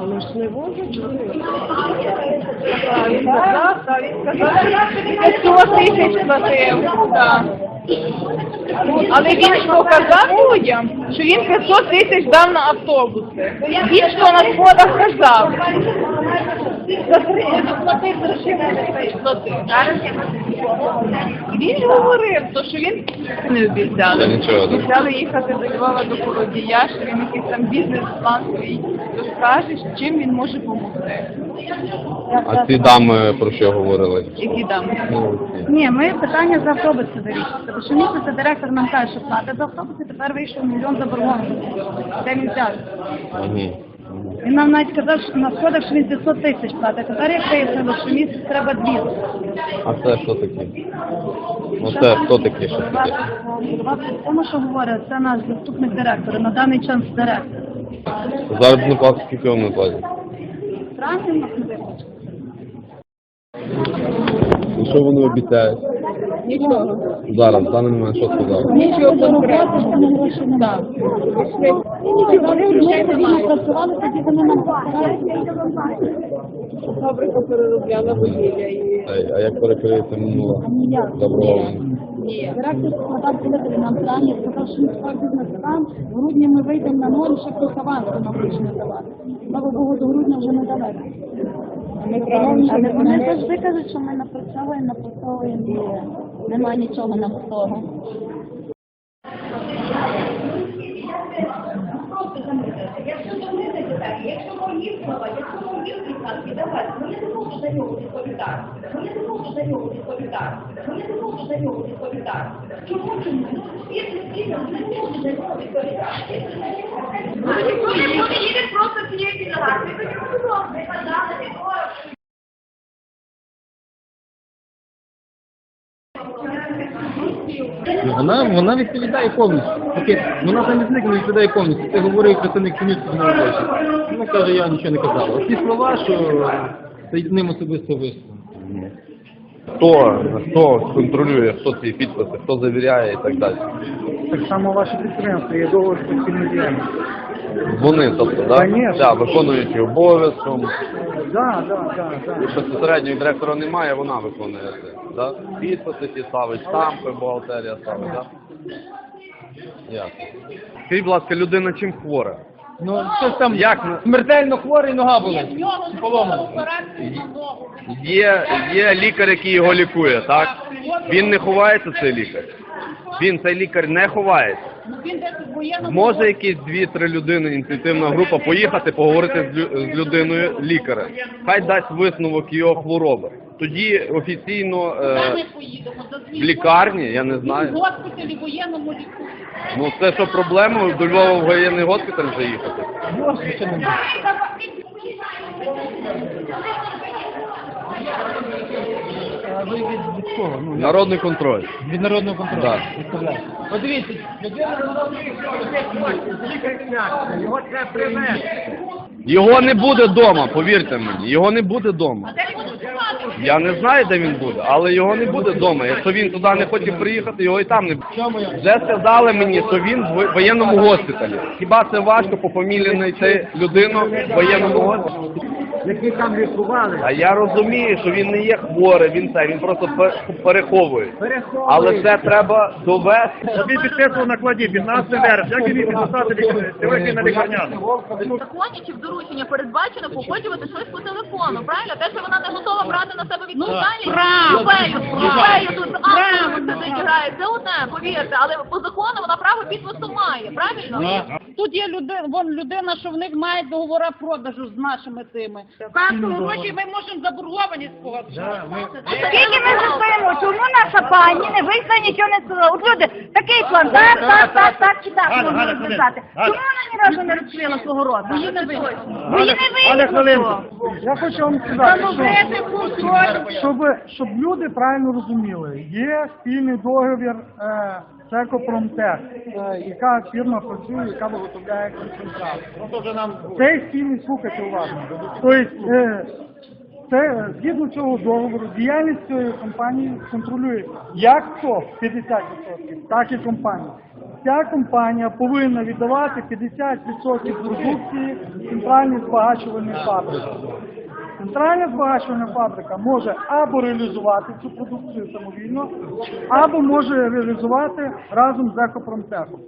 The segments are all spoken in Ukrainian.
Але ж не казав, він тисяч платив. Але він ж показав людям, що він 500 тисяч дав на автобуси. Він що на сходах казав. Заплатив грошима. Він говорив, то що він не обіцяли. Та. Обіцяли їхати до Львова до Колодія, що він якийсь там бізнес-план свій розкаже, чим він може допомогти. А ці дами про що говорили? Які там? Ну. Ні, ми питання за автобуси вирішуємо. Тому що місяця директор нам каже, що платить за автобуси, тепер вийшов мільйон заборгованості. Де він взяв? Він нам навіть казав, що на сходах, що він 500 тисяч платить. Тепер як вияснило, що місяць треба 200. А це що таке? Ну це хто такі, що таке? В тому, що говорить, це наш заступник директора, на даний час директор. Заробітну плату скільки вони платять? Нас не виплачено. І що вони обіцяють? Нічого. Зараз, в даний момент що сказали? Нічого конкретного. Так. Фабрика переробляла вугілля і А, як перекриється. Заборгованість? ні. Директор складав директор нам плані, сказав, що ми бізнес-план, в грудні ми вийдемо на ноль, ще плюс аванс нам вийшли давати. Слава Богу, до грудня вже не не вони завжди кажуть, що ми напрацьовуємо, напрацьовуємо і немає нічого на того. Якщо донести питання, якщо мої слова, якщо мої присадки давати, ну не можу за нього відповідати. Я не можу за нього відповідати. Я не можу за нього відповідати. Чому чому? Ну, всі всі не можу за нього відповідати. Не їде просто цієї підлагати. Ви не Вона, вона відповідає повністю. Вона замісник не відповідає повністю. Це говорив представник комісії на роботі. Вона каже, я нічого не казала. Ті слова, що це ним особисто висловлено. Хто, хто контролює, хто ці підписи, хто завіряє і так далі? Так само ваше підприємство є договор з постійною діяльністю. Вони, тобто, да? Конечно. Да, виконуючи обов'язком. Да, да, да, да. Безпосередньо директора немає, вона виконує це. Да? Підписи ті ставить, штампи, бухгалтерія ставить, да? Ясно. Скажіть, будь ласка, людина чим хвора? Ну, щось там Як смертельно хворий, нога. Поломана. Є, є лікар, який його лікує, так? Він не ховається, цей лікар. Він, цей лікар, не ховається. Може якісь дві-три людини, інтуїтивна група, поїхати, поговорити з, лю- з людиною лікаря. Хай дасть висновок його хвороби. Тоді офіційно е, в лікарні, я не знаю. В госпіталі воєнному лікарні. Ну це що проблема до Львова в воєнний госпіталь заїхати? А ви від, від кого? Ну, Народний контроль. від народного контролю. Так. Представляю. Подивіться, людина Його треба привезти. Його не буде вдома, повірте мені, його не буде вдома. Я не знаю, де він буде, але його не буде вдома. Якщо він туди не хоче приїхати, його і там не буде. Вже сказали мені, що він в воєнному госпіталі. Хіба це важко по фамілії знайти людину в воєнному госпіталі? Які там лікували. А я розумію, що він не є хворий, він це, він просто пе- переховує. Переховують. Але це треба довести. Тобі підписував на кладі 15 вересня. Як він міг підписати сьогодні на лікарняну? В законі чи в доручення передбачено погоджувати щось по телефону, правильно? Те, що вона не готова брати на себе відповідальність, Юбею, Юбею тут автором сидить грає, це одне, повірте, але по закону вона право підпису має, правильно? Тут є людина, вон людина, що в них має договора продажу з нашими тими. В році ми можемо заборгованість погоджувати. Скільки ми живемо? Чому наша пані не вийшла, нічого не сказала? От люди, такий план, так, так, так, так, чи так, можна. Галя. Чому вона ні разу не розкрила свого рота? Бо її не вийшло. Бо її не вийшло. Я хочу вам сказати, що, щоб, щоб люди правильно розуміли, є спільний договір е, Цекопромтех, е, яка фірма працює, яка виготовляє концентрат. Цей спільний, слухайте уважно. Тобто, е, Це згідно цього договору діяльність цієї компанії контролює як хто 50%, так і компанія. Ця компанія повинна віддавати 50% продукції центральній збагачувальній фабриці. Центральна збагачувальна фабрика може або реалізувати цю продукцію самовільно, або може реалізувати разом з екопромтехом.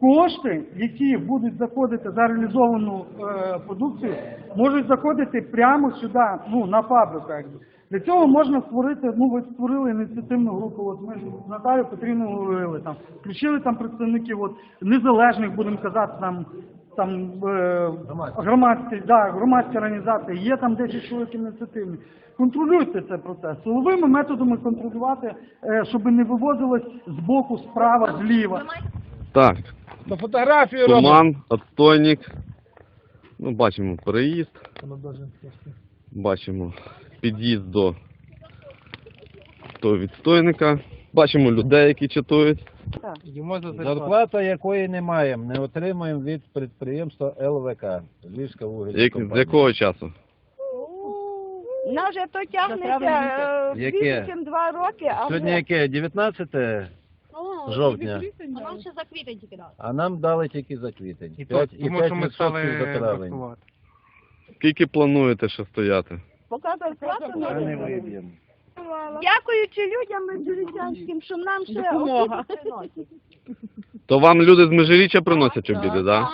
Кошти, які будуть заходити за реалізовану е, продукцію, можуть заходити прямо сюди, ну на фабрику. Якби. Для цього можна створити, ну ви створили ініціативну групу. От ми з Наталією Петрівною говорили там, включили там представників от незалежних, будемо казати, там там е, громадські, да, громадські організації, є там 10 чоловік ініціативні. Контролюйте цей процес. Силовими методами контролювати, е, щоб не вивозилось з боку, справа, зліва. Так, На фотографію туман, отстойник. Ну, бачимо переїзд. Бачимо під'їзд до того відстойника. Бачимо людей, які чатують. Зарплата якої не маємо, не отримуємо від підприємства ЛВК, Львівська вугільна Як, з компанія. якого часу? На вже то тягнеться е, Яке? більше, ніж два роки, а Сьогодні вже... яке? 19 жовтня, А Нам ще за квітень тільки дали. а нам дали тільки за квітень. І 5, то, і тому що ми 5% стали за травень. Скільки плануєте ще стояти? Поки зарплату не виб'ємо. Дякуючи людям межирічанським, що нам ще Допомога. освіту приносять. То вам люди з межиріччя приносять обіди, так? Да?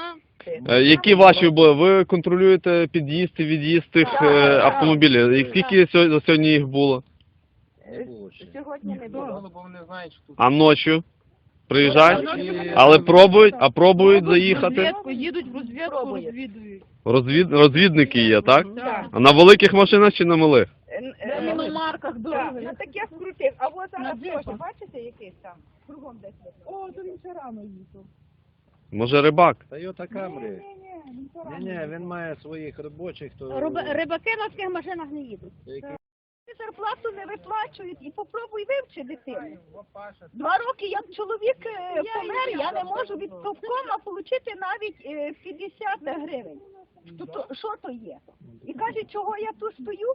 Е, Які ваші були? Ви контролюєте під'їзд і від'їзд тих е, автомобілів? І скільки сьо- за сьогодні їх було? Не було ще. Сьогодні не було. А ночі? Приїжджають? Але пробують, а пробують заїхати? Розвідку, їдуть в розвідку, розвідують. Розвід... Розвідники є, так? А на великих машинах чи на малих? На іномарках дороги. На таких крутих. А от зараз теж, бачите, якийсь там? Кругом десь. О, то він ще рано їздив. Може рибак? Toyota Camry. Ні, ні, він має своїх робочих, то... Рибаки на таких машинах не їдуть. Які- Зарплату не виплачують і попробуй вивчи дитину. Два роки як чоловік е, помер, я не можу від профкома отримати навіть е, 50 гривень. То, то, що то є? І каже, чого я тут стою?